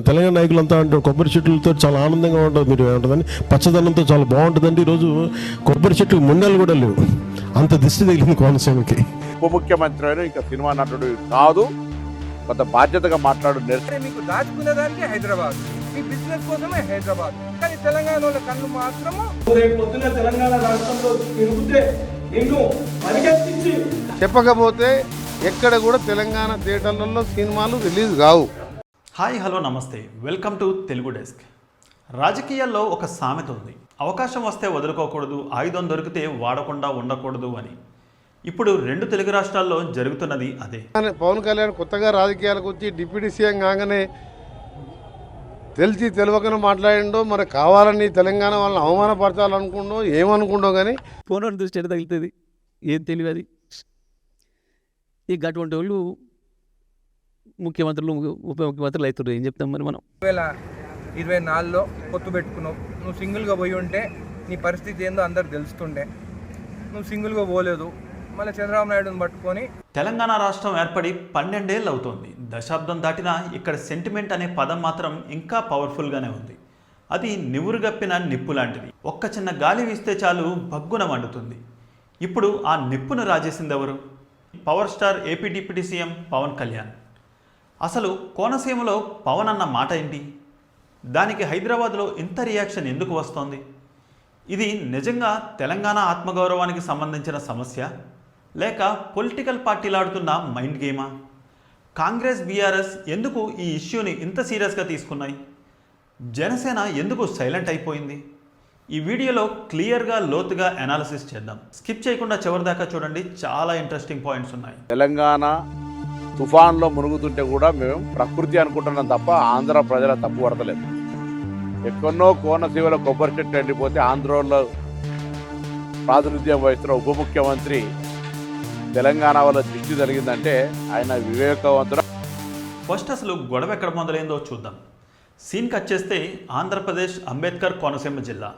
దాన్ని తెలంగాణ నాయకులంతా అంటారు కొబ్బరి చెట్లతో చాలా ఆనందంగా ఉంటుంది మీరు ఏమంటుందని పచ్చదనంతో చాలా బాగుంటుందండి. ఈరోజు కొబ్బరి చెట్లు ముండలు కూడా లేవు. అంత దిష్టి తగిలింది కోనసీమకి. ఉప ముఖ్యమంత్రి అయినా ఇంకా సినిమా నటుడు కాదు. కొంత బాధ్యతగా మాట్లాడు మీకు దాచుకునే దానికి హైదరాబాద్. మీ బిజినెస్ కోసమే హైదరాబాద్. కానీ తెలంగాణ వాళ్ళ కళ్ళు మాత్రము రేపు పొద్దున తెలంగాణ రాష్ట్రంలో తిరుగుతే నిన్ను పరిగెత్తించి చెప్పకపోతే ఎక్కడ కూడా తెలంగాణ థియేటర్లలో సినిమాలు రిలీజ్ కావు. హాయ్ హలో నమస్తే. Welcome to Telugu desk. రాజకీయాల్లో ఒక సామెత ఉంది. అవకాశం వస్తే వదులుకోకూడదు ఆయుధం దొరికితే వాడకుండా ఉండకూడదు అని. ఇప్పుడు రెండు తెలుగు రాష్ట్రాల్లో జరుగుతున్నది అదే. పవన్ కళ్యాణ్ కొత్తగా రాజకీయాలకు వచ్చి డిప్యూటీ సీఎం కాగానే తెలిసి తెలియకనే మాట్లాడిండో మరి కావాలని తెలంగాణ వాళ్ళని అవమానపరచాలనుకుండో ఏమనుకుండో కానీ ఫోన్ దృష్టి తగులుతుంది? ఏం తెలియదు అది. ఇక అటువంటి వాళ్ళు ముఖ్యమంత్రులు ఉప ముఖ్యమంత్రులు అవుతారు ఏం చెప్తాం మరి మనం? వేల ఇరవై నాలుగులో పొత్తు పెట్టుకున్నావు నువ్వు సింగిల్గా పోయి ఉంటే నీ పరిస్థితి ఏందో అందరికి తెలుస్తుండే. నువ్వు సింగిల్గా పోలేదు మళ్ళీ చంద్రబాబు నాయుడుని పట్టుకొని తెలంగాణ రాష్ట్రం ఏర్పడి పన్నెండేళ్ళు అవుతోంది దశాబ్దం దాటినా ఇక్కడ సెంటిమెంట్ అనే పదం మాత్రం ఇంకా పవర్ఫుల్గానే ఉంది. అది నివురుగప్పిన నిప్పు లాంటిది. ఒక్క చిన్న గాలి వీస్తే చాలు భగ్గున మండుతుంది. ఇప్పుడు ఆ నిప్పును రాజేసింది ఎవరు? Power star AP deputy CM Pawan Kalyan. అసలు కోనసీమలో పవన్ అన్న మాట ఏంటి? దానికి హైదరాబాద్లో ఇంత రియాక్షన్ ఎందుకు వస్తోంది? ఇది నిజంగా తెలంగాణ ఆత్మగౌరవానికి సంబంధించిన సమస్య? లేక పొలిటికల్ పార్టీలాడుతున్న మైండ్ గేమా కాంగ్రెస్ బీఆర్ఎస్ ఎందుకు ఈ ఇష్యూని ఇంత సీరియస్గా తీసుకున్నాయి? జనసేన ఎందుకు సైలెంట్ అయిపోయింది? ఈ వీడియోలో క్లియర్గా లోతుగా అనాలిసిస్ చేద్దాం. స్కిప్ చేయకుండా చివరిదాకా చూడండి. చాలా ఇంట్రెస్టింగ్ పాయింట్స్ ఉన్నాయి. తెలంగాణ తుఫాన్లో మునుగుతుంటే కూడా మేము ప్రకృతి అనుకుంటున్నాం తప్ప ఆంధ్ర ప్రజల తప్పు పడతలేదు. ఎక్కడో కోనసీమలో కొబ్బరి చెట్టు వెళ్ళిపోతే ఆంధ్రలో ప్రాతినిధ్యం వహిస్తున్న ఉప ముఖ్యమంత్రి తెలంగాణ వల్ల దృష్టి జరిగిందంటే ఆయన వివేకవంతుడు? ఫస్ట్ అసలు గొడవ ఎక్కడ మొదలైందో చూద్దాం. సీన్ కట్ చేస్తే ఆంధ్రప్రదేశ్ అంబేద్కర్ కోనసీమ జిల్లా.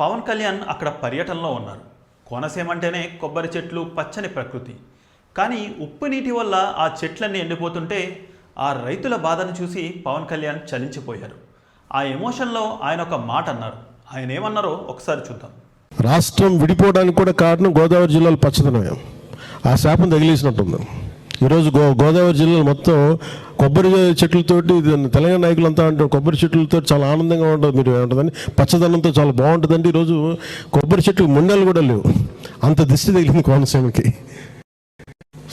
పవన్ కళ్యాణ్ అక్కడ పర్యటనలో ఉన్నారు. కోనసీమ అంటేనే కొబ్బరి చెట్లు పచ్చని ప్రకృతి. కానీ ఉప్పు నీటి వల్ల ఆ చెట్లన్నీ ఎండిపోతుంటే ఆ రైతుల బాధను చూసి పవన్ కళ్యాణ్ చలించిపోయారు. ఆ ఎమోషన్లో ఆయన ఒక మాట అన్నారు. ఆయన ఏమన్నారో ఒకసారి చూద్దాం. రాష్ట్రం విడిపోవడానికి కూడా కారణం గోదావరి జిల్లాలో పచ్చదనమే. ఆ శాపం తగిలేసినట్టుంది. ఈరోజు గో గోదావరి జిల్లాలో మొత్తం కొబ్బరి చెట్లతోటి తెలంగాణ నాయకులంతా అంటారు కొబ్బరి చెట్లతో చాలా ఆనందంగా ఉంటుంది. మీరు ఏమంటుందని పచ్చదనంతో చాలా బాగుంటుందండి. ఈరోజు కొబ్బరి చెట్లు మొండలు కూడా లేవు. అంత దిష్టి తగిలింది కోనసీమకి.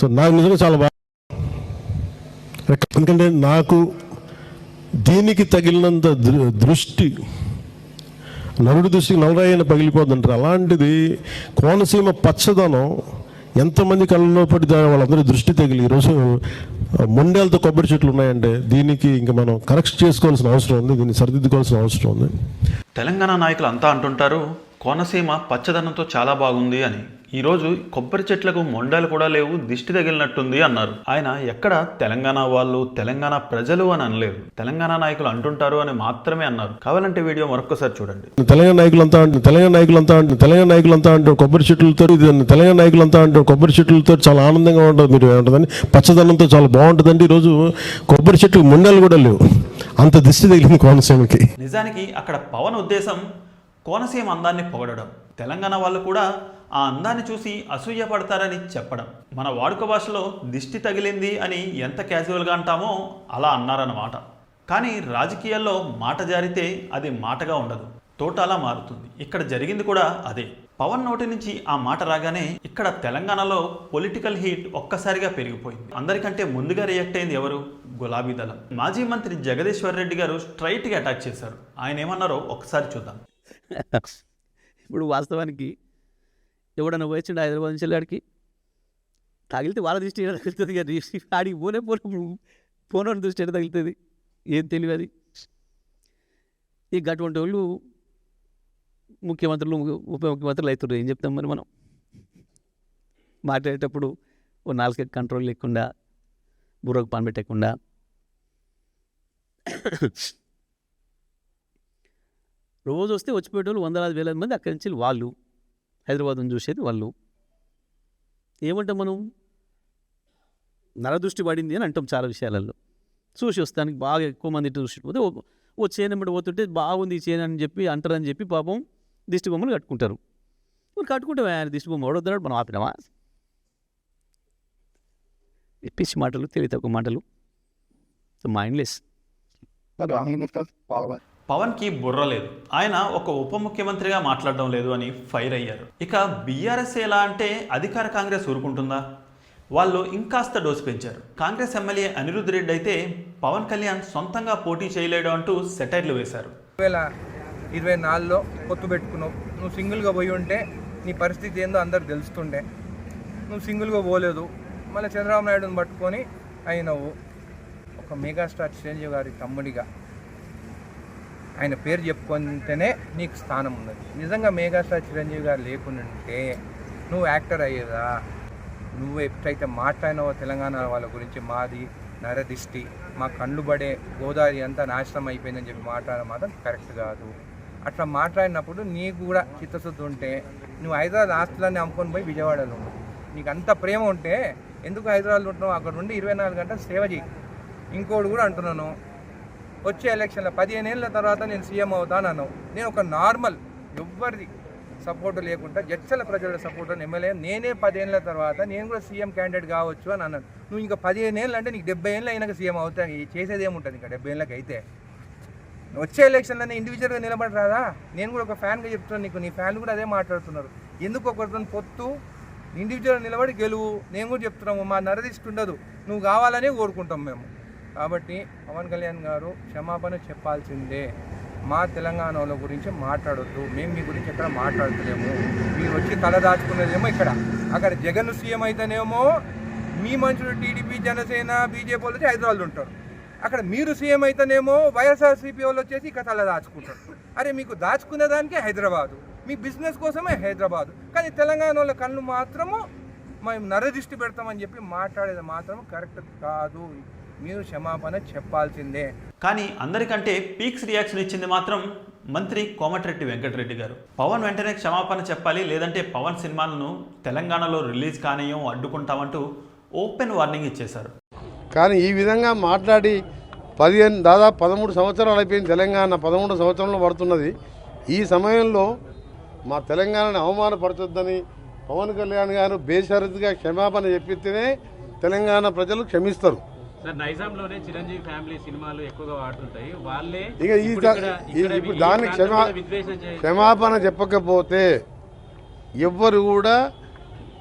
సో నాకు నిజంగా చాలా బాగా ఎందుకంటే నాకు దీనికి తగిలినంత దృ- దృష్టి నలుడు దృష్టికి నలరాయన పగిలిపోతుంటారు. అలాంటిది కోనసీమ పచ్చదనం ఎంతమంది కళ్ళలో పడి దా- వాళ్ళందరి దృష్టి తగిలి. ఈరోజు ముండేలతో కొబ్బరి చెట్లు ఉన్నాయంటే దీనికి ఇంకా మనం కరెక్ట్ చేసుకోవాల్సిన అవసరం ఉంది దీన్ని సరిదిద్దుకోవాల్సిన అవసరం ఉంది. తెలంగాణ నాయకులు అంతా అంటుంటారు కోనసీమ పచ్చదనంతో చాలా బాగుంది అని. ఈరోజు కొబ్బరి చెట్లకు మొండాలు కూడా లేవు దిష్టి తగిలినట్టుంది అన్నారు. ఆయన ఎక్కడ తెలంగాణ వాళ్ళు తెలంగాణ ప్రజలు అని అనలేదు. తెలంగాణ నాయకులు అంటుంటారు అని మాత్రమే అన్నారు. కావాలంటే వీడియో మరొకసారి చూడండి. తెలంగాణ నాయకులంతా అంటారు తెలంగాణ నాయకులంతా అంటారు తెలంగాణ నాయకులంతా అంటారు కొబ్బరి చెట్లతో తెలంగాణ నాయకులంతా అంటారు కొబ్బరి చెట్లతో చాలా ఆనందంగా ఉంటుంది. మీరు ఏమంటుందని పచ్చదనంతో చాలా బాగుంటుందండి. ఈరోజు కొబ్బరి చెట్లు ముండలు కూడా లేవు. అంత దిష్టి తగిలింది కోనసీమకి. నిజానికి అక్కడ పవన్ ఉద్దేశం కోనసీమ అందాన్ని పొగడడం. తెలంగాణ వాళ్ళు కూడా ఆ అందాన్ని చూసి అసూయ పడతారని చెప్పడం. మన వాడుక భాషలో దిష్టి తగిలింది అని ఎంత క్యాజువల్గా అంటామో అలా అన్నారన్నమాట. కానీ రాజకీయాల్లో మాట జారితే అది మాటగా ఉండదు. తోటలా మారుతుంది. ఇక్కడ జరిగింది కూడా అదే. పవన్ నోటి నుంచి ఆ మాట రాగానే ఇక్కడ తెలంగాణలో పొలిటికల్ హీట్ ఒక్కసారిగా పెరిగిపోయింది. అందరికంటే ముందుగా రియాక్ట్ అయింది ఎవరు? గులాబీ దళం. మాజీ మంత్రి జగదీశ్వర్ రెడ్డి గారు స్ట్రైట్గా అటాక్ చేశారు. ఆయన ఏమన్నారో ఒకసారి చూద్దాం. ఇప్పుడు వాస్తవానికి ఎవడన్నా పోయించండి హైదరాబాద్ నుంచి వెళ్ళాడికి తగిలితే వాళ్ళ దృష్టి ఎట్లా తగులుతుంది కానీ? ఆడికి పోనే పోనప్పుడు పోనోడి దృష్టి ఎట్లా తగులుతుంది? ఏం తెలియదు అది. ఇక అటువంటి వాళ్ళు ముఖ్యమంత్రులు ఉప ముఖ్యమంత్రులు అవుతున్నారు ఏం చెప్తాం మరి మనం? మాట్లాడేటప్పుడు ఓ నాలుగు కంట్రోల్ లేకుండా బుర్రకు పని పెట్టకుండా. రోజు వస్తే వచ్చిపోయేటోళ్ళు వందలాది వేల మంది అక్కడి నుంచి వాళ్ళు. హైదరాబాద్ని చూసేది వాళ్ళు. ఏమంటాం మనం? నరదృష్టి పడింది అని అంటాం చాలా విషయాలలో. చూసి వస్తానికి బాగా ఎక్కువ మంది చూసి పోతే ఓ- ఓ చేను ఎంబడి పోతుంటే బాగుంది ఈ చేను అని చెప్పి అంటారని చెప్పి పాపం దిష్టి బొమ్మలు కట్టుకుంటారు. మరి కట్టుకుంటే ఆయన దిష్టి బొమ్మ ఎవడొద్దాడు మనం ఆపినామా? పిచ్చి మాటలు తెలివి తక్కువ మాటలు మైండ్లెస్ పవన్కి బుర్ర లేదు. ఆయన ఒక ఉప ముఖ్యమంత్రిగా మాట్లాడడం లేదు అని ఫైర్ అయ్యారు. ఇక బీఆర్ఎస్ ఎలా అంటే అధికార కాంగ్రెస్ ఊరుకుంటుందా? వాళ్ళు ఇంకాస్త డోసు పెంచారు. కాంగ్రెస్ ఎమ్మెల్యే అనిరుద్ రెడ్డి అయితే పవన్ కళ్యాణ్ సొంతంగా పోటీ చేయలేడు అంటూ సెటైర్లు వేశారు. వేల ఇరవై నాలుగులో పొత్తు పెట్టుకున్నావు. నువ్వు సింగిల్గా పోయి ఉంటే నీ పరిస్థితి ఏందో అందరు తెలుస్తుండే. నువ్వు సింగిల్గా పోలేదు. మళ్ళీ చంద్రబాబు నాయుడుని పట్టుకొని అయినవు. ఒక మెగాస్టార్ చిరంజీవి గారి తమ్ముడిగా. ఆయన పేరు చెప్పుకుంటేనే నీకు స్థానం ఉన్నది. నిజంగా మెగాస్టార్ చిరంజీవి గారు లేకుంటే నువ్వు యాక్టర్ అయ్యేదా? నువ్వు ఎప్పుడైతే మాట్లాడినావో తెలంగాణ వాళ్ళ గురించి మాది నరదిష్టి మా కళ్ళు పడే గోదావరి అంతా నాశనం అయిపోయిందని చెప్పి మాట్లాడడం మాత్రం కరెక్ట్ కాదు. అట్లా మాట్లాడినప్పుడు నీకు కూడా చిత్తశుద్ధి ఉంటే నువ్వు హైదరాబాద్ ఆస్తులన్నీ అమ్ముకొని పోయి విజయవాడలో నీకు అంత ప్రేమ ఉంటే ఎందుకు హైదరాబాద్లో ఉంటున్నావు? అక్కడ నుండి ఇరవై నాలుగు గంటలు సేవ చేయి ఇంకోటి కూడా అంటున్నాను. వచ్చే ఎలక్షన్లో పదిహేను ఏళ్ళ తర్వాత నేను సీఎం అవుతాను అన్నావు నేను ఒక నార్మల్ ఎవ్వరిది సపోర్ట్ లేకుండా జడ్చల ప్రజల సపోర్ట్ ఎమ్మెల్యే నేనే పదేళ్ళ తర్వాత నేను కూడా సీఎం క్యాండిడేట్ కావచ్చు అని అన్నాను. నువ్వు ఇంకా పదిహేను ఏళ్ళు అంటే నీకు డెబ్బై ఏళ్ళు అయినాక సీఎం అవుతాను ఈ చేసేది ఏముంటుంది ఇంకా డెబ్బై ఏళ్ళకి అయితే? వచ్చే ఎలక్షన్లోనే ఇండివిజువల్గా నిలబడి రాదా నేను కూడా ఒక ఫ్యాన్గా చెప్తున్నాను నీకు నీ ఫ్యాన్లు కూడా అదే మాట్లాడుతున్నారు. ఎందుకు ఒకరితో పొత్తు? ఇండివిజువల్ నిలబడి గెలువు. నేను కూడా చెప్తున్నాము మా నరదిష్టి ఉండదు. నువ్వు కావాలనే కోరుకుంటాం మేము. కాబట్టి పవన్ కళ్యాణ్ గారు క్షమాపణ చెప్పాల్సిందే. మా తెలంగాణ వాళ్ళ గురించి మాట్లాడొద్దు. మేము మీ గురించి ఎక్కడ మాట్లాడతలేము మీరు వచ్చి తల దాచుకునేదేమో ఇక్కడ. అక్కడ జగన్ సీఎం అయితేనేమో మీ మనుషులు టీడీపీ జనసేన బీజేపీ వాళ్ళు వచ్చి హైదరాబాద్లో ఉంటారు. అక్కడ మీరు సీఎం అయితేనేమో వైఎస్ఆర్సీపీ వాళ్ళు వచ్చేసి ఇక్కడ తల దాచుకుంటారు. అరే మీకు దాచుకునే దానికే హైదరాబాదు. మీ బిజినెస్ కోసమే హైదరాబాదు. కానీ తెలంగాణ వాళ్ళ కళ్ళు మాత్రము మేము నరదిష్టి పెడతామని చెప్పి మాట్లాడేది మాత్రం కరెక్ట్ కాదు. మీరు క్షమాపణ చెప్పాల్సిందే. కానీ అందరికంటే పీక్స్ రియాక్షన్ ఇచ్చింది మాత్రం మంత్రి కోమటిరెడ్డి వెంకటరెడ్డి గారు. పవన్ వెంటనే క్షమాపణ చెప్పాలి లేదంటే పవన్ సినిమాలను తెలంగాణలో రిలీజ్ కానీయం అడ్డుకుంటామంటూ ఓపెన్ వార్నింగ్ ఇచ్చేశారు. కానీ ఈ విధంగా మాట్లాడి పదిహేను దాదాపు పదమూడు సంవత్సరాలు అయిపోయింది తెలంగాణ పదమూడు సంవత్సరంలో పడుతున్నది. ఈ సమయంలో మా తెలంగాణని అవమానపరచొద్దని పవన్ కళ్యాణ్ గారు బేషరతుగా క్షమాపణ చెప్పితేనే తెలంగాణ ప్రజలు క్షమిస్తారు. నైజాంలోనే చిరంజీవి ఫ్యామిలీ సినిమాలు ఎక్కువగా వాడుతుంటాయి. వాళ్ళే ఇక ఇప్పుడు క్షమా క్షమాపణ చెప్పకపోతే ఎవ్వరు కూడా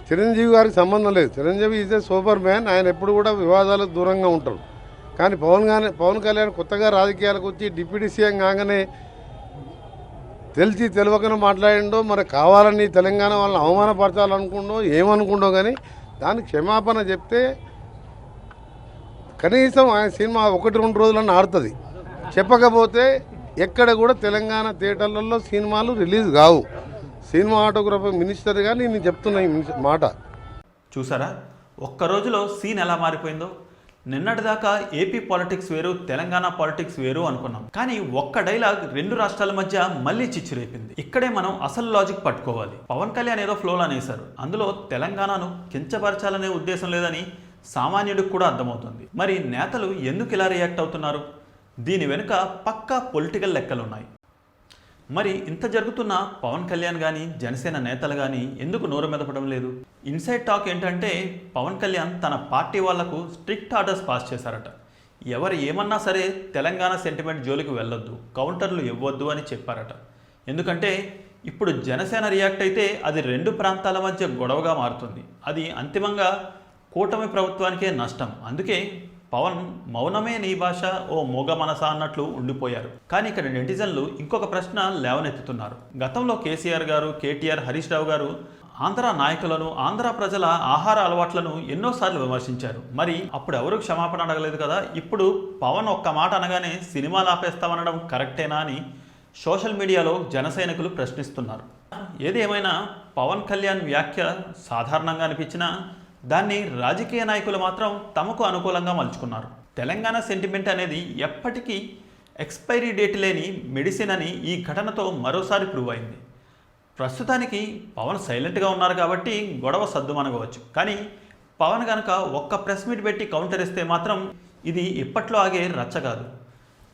చిరంజీవి గారికి సంబంధం లేదు. Chiranjeevi is a super man ఆయన ఎప్పుడు కూడా వివాదాలకు దూరంగా ఉంటారు కానీ పవన్ గాని పవన్ కళ్యాణ్ కొత్తగా రాజకీయాలకు వచ్చి డిప్యూటీ సీఎం కాగానే తెలిసి తెలియకనే మాట్లాడిండో మరి కావాలని తెలంగాణ వాళ్ళని అవమానపరచాలనుకుండో ఏమనుకుండో కానీ దానికి క్షమాపణ చెప్తే కనీసం ఆయన సినిమా ఒకటి రెండు రోజులన్నా ఆడుతుంది. చెప్పకపోతే ఎక్కడ కూడా తెలంగాణ థియేటర్లలో సినిమాలు రిలీజ్ కావు. సినిమాటోగ్రఫీ మినిస్టర్గా నేను చెప్తున్నా ఈ మాట. చూసారా? ఒక్క రోజులో సీన్ ఎలా మారిపోయిందో? నిన్నటిదాకా ఏపీ పాలిటిక్స్ వేరు తెలంగాణ పాలిటిక్స్ వేరు అనుకున్నాం. కానీ ఒక్క డైలాగ్ రెండు రాష్ట్రాల మధ్య మళ్ళీ చిచ్చురేపింది ఇక్కడే మనం అసలు లాజిక్ పట్టుకోవాలి. పవన్ కళ్యాణ్ ఏదో ఫ్లోలో అనేశారు అందులో తెలంగాణను కించపరచాలనే ఉద్దేశం లేదని సామాన్యుడికి కూడా అర్థమవుతుంది. మరి నేతలు ఎందుకు ఇలా రియాక్ట్ అవుతున్నారు? దీని వెనుక పక్కా పొలిటికల్ లెక్కలున్నాయి. మరి ఇంత జరుగుతున్న పవన్ కళ్యాణ్ కానీ జనసేన నేతలు కానీ ఎందుకు నోరు మెదపడం లేదు? ఇన్సైడ్ టాక్ ఏంటంటే పవన్ కళ్యాణ్ తన పార్టీ వాళ్ళకు స్ట్రిక్ట్ ఆర్డర్స్ పాస్ చేశారట. ఎవరు ఏమన్నా సరే తెలంగాణ సెంటిమెంట్ జోలికి వెళ్ళొద్దు కౌంటర్లు ఇవ్వద్దు అని చెప్పారట. ఎందుకంటే ఇప్పుడు జనసేన రియాక్ట్ అయితే అది రెండు ప్రాంతాల మధ్య గొడవగా మారుతుంది. అది అంతిమంగా కూటమి ప్రభుత్వానికే నష్టం. అందుకే పవన్ మౌనమే నీ భాష ఓ మోగ మనస అన్నట్లు ఉండిపోయారు. కానీ ఇక్కడ నెటిజన్లు ఇంకొక ప్రశ్న లేవనెత్తుతున్నారు. గతంలో కేసీఆర్ గారు కేటీఆర్ హరీష్ రావు గారు ఆంధ్ర నాయకులను ఆంధ్ర ప్రజల ఆహార అలవాట్లను ఎన్నోసార్లు విమర్శించారు. మరి అప్పుడు ఎవరు క్షమాపణ అడగలేదు కదా? ఇప్పుడు పవన్ ఒక్క మాట అనగానే సినిమాలు ఆపేస్తామనడం కరెక్టేనా అని సోషల్ మీడియాలో జనసైనికులు ప్రశ్నిస్తున్నారు. ఏదేమైనా పవన్ కళ్యాణ్ వ్యాఖ్య సాధారణంగా అనిపించినా దాన్ని రాజకీయ నాయకులు మాత్రం తమకు అనుకూలంగా మలుచుకున్నారు. తెలంగాణ సెంటిమెంట్ అనేది ఎప్పటికీ ఎక్స్పైరీ డేట్ లేని మెడిసిన్ అని ఈ ఘటనతో మరోసారి ప్రూవ్ అయింది. ప్రస్తుతానికి పవన్ సైలెంట్గా ఉన్నారు కాబట్టి గొడవ సద్దుమనగవచ్చు కానీ పవన్ కనుక ఒక్క ప్రెస్ మీట్ పెట్టి కౌంటర్ ఇస్తే మాత్రం ఇది ఇప్పట్లో ఆగే రచ్చ కాదు.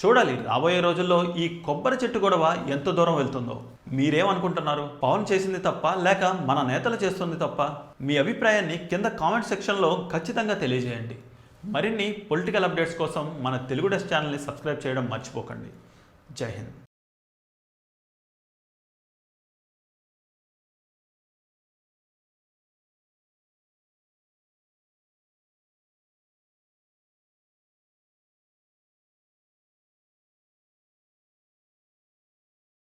చూడాలి రాబోయే రోజుల్లో ఈ కొబ్బరి చెట్టు గొడవ ఎంత దూరం వెళ్తుందో. మీరేమనుకుంటున్నారు? పవన్ చేసింది తప్ప లేక మన నేతలు చేస్తుంది తప్ప? మీ అభిప్రాయాన్ని కింద కామెంట్ సెక్షన్లో ఖచ్చితంగా తెలియజేయండి. మరిన్ని పొలిటికల్ అప్డేట్స్ కోసం మన తెలుగు డెస్ ఛానల్ని సబ్స్క్రైబ్ చేయడం మర్చిపోకండి. జై హింద్.